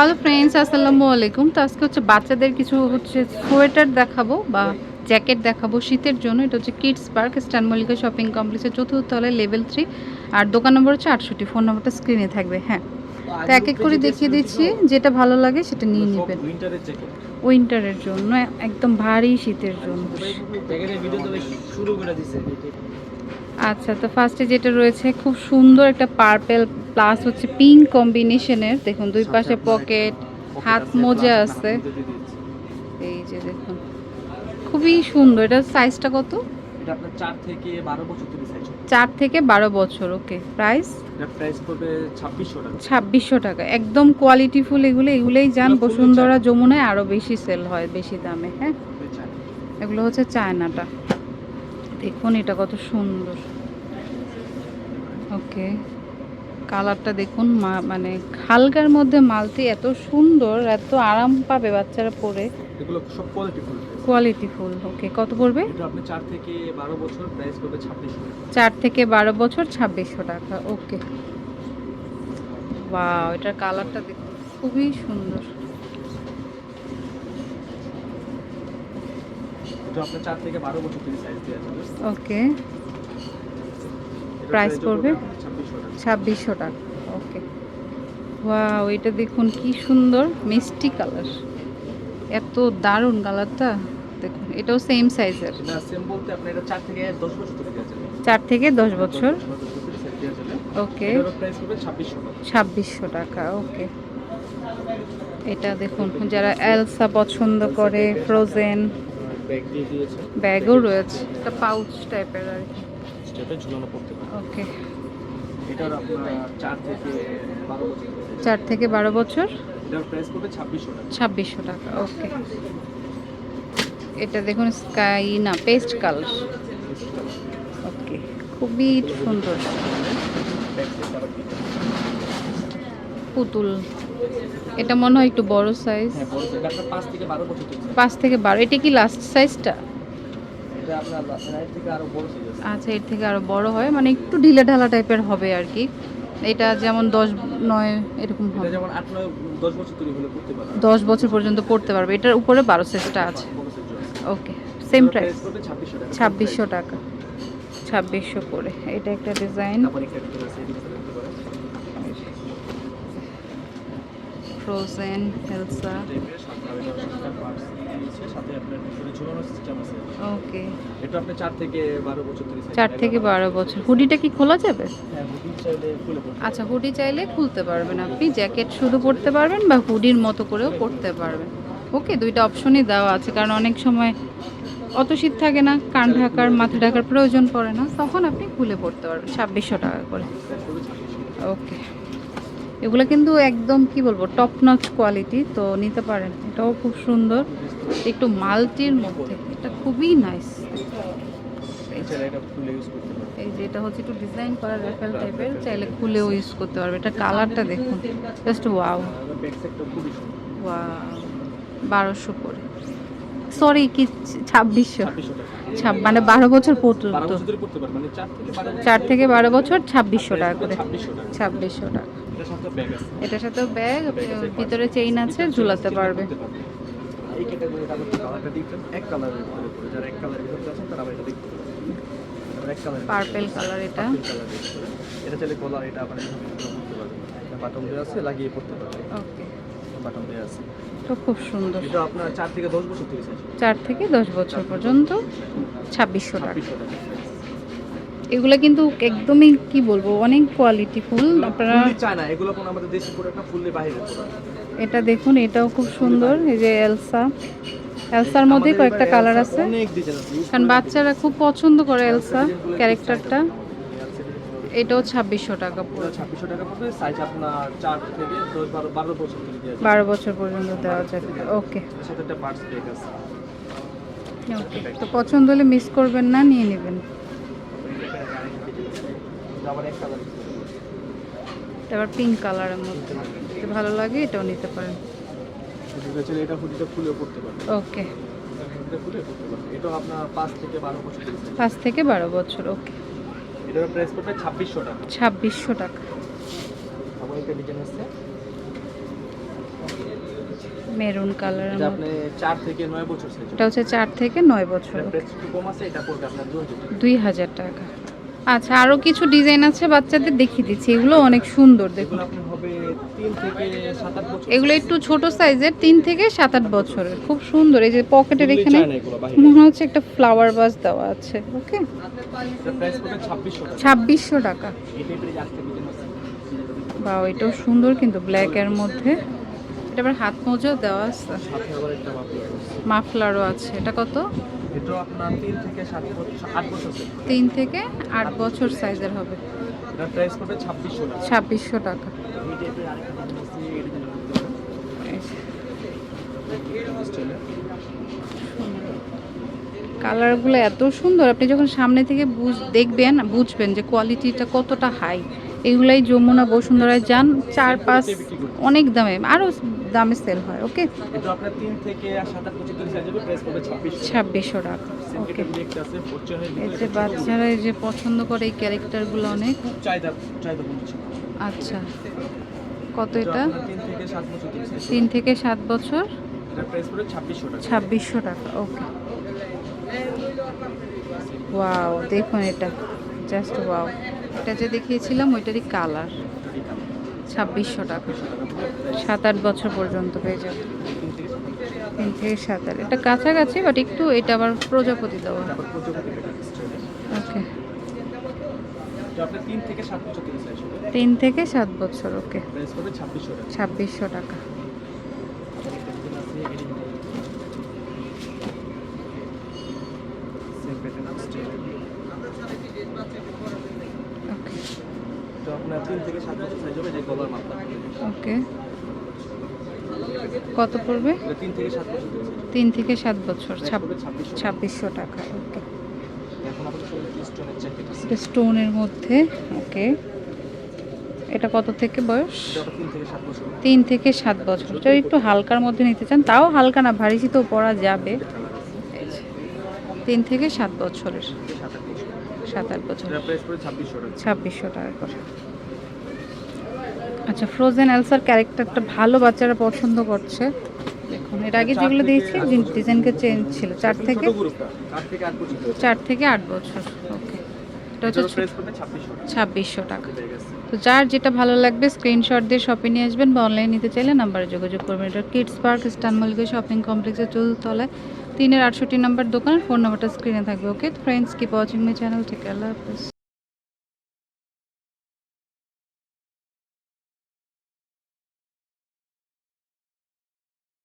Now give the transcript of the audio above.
Hello friends আসসালামু আলাইকুম। তো আজকে হচ্ছে বাচ্চাদের কিছু হচ্ছে সোয়েটার দেখাবো বা জ্যাকেট দেখাবো শীতের জন্য। এটা হচ্ছে কিডস পার্ক স্ট্যান মল্লিকা শপিং কমপ্লেক্সের চতুর্থ তলায় লেভেল থ্রি আর দোকান নম্বর হচ্ছে আটষট্টি ফোন নম্বরটা স্ক্রিনে থাকবে হ্যাঁ। তো এক এক করে দেখিয়ে দিচ্ছি যেটা ভালো লাগে সেটা নিয়ে নেবেন। উইন্টারের জন্য একদম ভারী শীতের জন্য। আচ্ছা তো ফার্স্টে যেটা রয়েছে খুব সুন্দর একটা পার্পেল প্লাস হচ্ছে পিঙ্ক কম্বিনেশনের দেখুন দুই পাশে পকেট হাত মোজা আছে। এই যে দেখুন খুবই সুন্দর। এটা সাইজটা কত? এটা আপনার 4 থেকে 12 বছর থেকে সাইজ চার থেকে বারো বছর ওকে প্রাইস এটা প্রাইস পড়বে 2600 টাকা। ছাব্বিশশো টাকা। একদম কোয়ালিটিফুল এগুলো এগুলোই যান। বসুন্ধরা যমুনায় আরও বেশি সেল হয় বেশি দামে হ্যাঁ? এগুলো হচ্ছে চায়নাটা। দেখুন এটা কত সুন্দর। ওকে। কালারটা দেখুন মানে হালকার মধ্যে মালতি এত সুন্দর এত আরাম পাবে বাচ্চারা পরে। এগুলো সব কোয়ালিটি ফুল। ওকে। কত পড়বে? আপনি 4 থেকে 12 বছর প্রাইস পড়বে 2600 টাকা। চার থেকে বারো বছর ছাব্বিশশো টাকা ওকে। এটার কালারটা দেখুন খুবই সুন্দর। এটা আপনার 4 থেকে 12 বছর থেকে সাইজ দেওয়া যাবে। ওকে price পড়বে? 2600 টাকা। ওকে ওয়াও এটা দেখুন কি সুন্দর মিষ্টি কালার এত দারুণ কালারটা দেখুন এটাও সেম সাইজের এটা সেম বলতে আপনি এটা 4 থেকে 10 বছর থেকে চার থেকে দশ বছর? ওকে এটার প্রাইস পড়বে 2600 টাকা। ছাব্বিশশো টাকা ওকে এটা দেখুন যারা এলসা পছন্দ করে ফ্রোজেন ব্যাগ দিয়ে দিয়েছে। ব্যাগও রয়েছে একটা পাউচ টাইপের আর কি। স্টেপে ঝুলানো পড়তে পারে। ওকে এটার আপনার 4 থেকে 12 বছর। থেকে size। চার থেকে বারো বছর? এটার প্রাইস পড়বে 2600 টাকা। ছাব্বিশশো টাকা ওকে এটা দেখুন স্কাই না পেস্ট কালার ওকে খুবই সুন্দর। পুতুল। এটা মনে হয় একটু বড় সাইজ হ্যাঁ বড় সাইজ আপনার 5 থেকে 12 বছর থেকে size। পাঁচ থেকে বারো। এটা কি লাস্ট সাইজটা আছে। আচ্ছা এর থেকে আরও বড় হয়। মানে একটু ঢিলে ঢালা টাইপের হবে আর কি। এটা যেমন দশ নয় এরকম হবে। যেমন 8 9 10 বছর তৈরি হলে করতে পারে দশ বছর পর্যন্ত পড়তে পারবে। এটার উপরে বারো সাইজটা আছে। ওকে সেম প্রাইস পড়বে 2600 টাকা। ছাব্বিশশো টাকা। ছাব্বিশশো করে। এটা একটা ডিজাইন তারপর একটা ভিতরে আছে এদিকে দেখতে পারেন ফ্রোজেন হেলসা টাইপের সাথে আর এটা সাথে পার্টস দিয়েছে সাথে আপনার ভিতরে ঝুলানো সিস্টেম হেলসা ওকে এটা আপনি 4 থেকে 12 বছর থেকে size চার থেকে বারো বছর। হুডিটা কি খোলা যাবে? আচ্ছা হুডি চাইলে খুলতে পারবেন আপনি জ্যাকেট শুধু পরতে পারবেন বা হুডির মতো করেও পরতে পারবেন। ওকে দুইটা অপশনই দেওয়া আছে কারণ অনেক সময় অত শীত থাকে না কান ঢাকার মাথা ঢাকার প্রয়োজন পড়ে না তখন আপনি খুলে পড়তে পারবেন ছাব্বিশশো টাকা করে। প্রাইস পড়বে 2600 ওকে এগুলো কিন্তু একদম কি বলব টপ নচ কোয়ালিটি তো নিতে পারেন। এটাও খুব সুন্দর। একটু মাল্টির মধ্যে। এটা খুবই নাইস এই যে এটা হচ্ছে একটু ডিজাইন করা র্যাফেল টাইপের চাইলে খুলেও ইউজ করতে পারবে। এটা কালারটা দেখুন। জাস্ট ওয়াও বারোশো করে। সরি কি ছাব্বিশশো? 2600 ছাব মানে বারো বছর 12 পর্যন্ত মানে 4 থেকে 12 বছর চার থেকে বারো বছর ছাব্বিশশো টাকা করে। ছাব্বিশশো টাকা। এটার সাথে ব্যাগ সাথেও ব্যাগ ভিতরে চেইন আছে ঝুলাতে পারবে। এই ক্যাটাগরিটা কালারটা ডিফারেন্ট এক কালারের ভিতরে যারা এক কালারের ভিতরে আছেন তারা এটা দেখতে পারবেন আবার কালার এটা। এটা চাইলে কলার এটা করতে পারবেন। বাটন দেওয়া আছে লাগিয়ে পড়তে পারবেন। ওকে বাটন দেওয়া আছে। তো খুব সুন্দর। এটা আপনার 4 থেকে 10 বছর থেকে চাইছে চার থেকে দশ বছর পর্যন্ত ছাব্বিশশো টাকা। 2600 টাকা। এগুলো কিন্তু একদমই কি বলব অনেক কোয়ালিটি ফুল। আপনারা ফুললি চায় না এগুলো কোনো আমাদের দেশি প্রোডাক্ট ফুললি বাইরে এটা দেখুন এটাও খুব সুন্দর এই যে এলসা এলসার মধ্যে কয়েকটা কালার আছে। কারণ বাচ্চারা খুব পছন্দ করে এলসা ক্যারেক্টারটা এটাও ছাব্বিশশো টাকা পুরো 2600 টাকা পড়বে সাইজ আপনার 4 থেকে 10 12 12 বছর বারো বছর পর্যন্ত দেওয়া যাবে। ওকে সাথে একটা পার্টস ব্রেক আছে ওকে তো পছন্দ হলে মিস করবেন না নিয়ে নেবেন। এটা আবার কালার আবার পিঙ্ক কালারের মধ্যে ভালো লাগে এটাও নিতে পারেন। এটা হুডিটা খুলে পড়তে পারবে। ওকে এটা আপনার 5 থেকে 12 বছর থেকে পাঁচ থেকে বারো বছর ওকে এটার প্রাইস পড়বে 2600 টাকা। ছাব্বিশশো টাকা। আবার একটা ডিজাইন আছে মেরুন কালারের এটা আপনি থেকে নয় বছর সাইজ এটা হচ্ছে থেকে নয় বছর প্রাইস কম আছে এটা পড়বে আপনার টাকা। টাকা। আচ্ছা আরও কিছু ডিজাইন আছে বাচ্চাদের? দেখিয়ে দিচ্ছি। এগুলো অনেক সুন্দর দেখুন। এগুলো একটু ছোট সাইজের তিন থেকে সাত আট বছরের। খুব সুন্দর। এই যে পকেটের এখানে। মনে হচ্ছে একটা ফ্লাওয়ার বাস দেওয়া আছে ওকে? ছাব্বিশশো টাকা। বা এটাও সুন্দর কিন্তু ব্ল্যাক এর মধ্যে। এটা আবার হাত মোজাও দেওয়া আছে। মাফলারও আছে। এটা কত? এটা আপনার তিন থেকে সাত বছর আট বছর সাইজ তিন থেকে আট বছর সাইজের হবে। এটা প্রাইস পড়বে ছাব্বিশশো টাকা। ছাব্বিশশো টাকা। কালারগুলো এত সুন্দর। আপনি যখন সামনে থেকে বুঝ দেখবেন বুঝবেন যে কোয়ালিটিটা কতটা হাই এগুলাই যমুনা বসুন্ধরায় যান চার পাঁচ অনেক দামে। আরও দামে সেল হয় ওকে ছাব্বিশশো। টাকা ওকে যে বাচ্চারা এই যে পছন্দ করে এই ক্যারেক্টারগুলো অনেক। আচ্ছা। কত এটা? তিন থেকে সাত বছর ছাব্বিশশো টাকা। ওকে ওয়াও দেখুন এটা। জাস্ট ওয়াও এটা যে দেখিয়েছিলাম ওইটারই কালার ছাব্বিশশো টাকা। সাত আট বছর পর্যন্ত পেয়ে যাবে। তিন থেকে সাত আট। এটা কাছাকাছি বাট একটু এটা আবার প্রজাপতি দেওয়া। ওকে তিন থেকে সাত বছর ওকে ছাব্বিশশো টাকা। আপনার তিন থেকে সাত বছর সাইজ হবে যে গলার মাপটা ওকে। কত পড়বে? তিন থেকে সাত বছর। ছাব্বিশশো টাকা। ওকে। স্টোনের মধ্যে ওকে। এটা কত থেকে বয়স? তিন থেকে সাত বছর। যদি একটু হালকার মধ্যে নিতে চান তাও হালকা না ভারী তো পরা যাবে। তিন থেকে সাত বছরের। সাত আট বছর। ছাব্বিশশো টাকা করে। আচ্ছা ফ্রোজেন এলসার ক্যারেক্টারটা ভালো বাচ্চারা পছন্দ করছে। দেখুন এর আগে যেগুলো থেকে দিয়েছি ডিজাইনকে চেঞ্জ ছিল চার থেকে চার থেকে আট বছর। থেকে ওকে এটা হচ্ছে ছাব্বিশশো টাকা। তো যার যেটা ভালো লাগবে স্ক্রিনশট দিয়ে শপে নিয়ে আসবেন বা অনলাইন নিতে চাইলে নাম্বারে যোগাযোগ করবেন। এটা কিডস পার্ক স্টান মল্লিকা শপিং কমপ্লেক্সের চতুর্থলায় তিনের আটষট্টি নাম্বার দোকান ফোন নাম্বারটা স্ক্রিনে থাকবে okay friends keep watching my channel ঠিক আল্লাহ হাফিজ।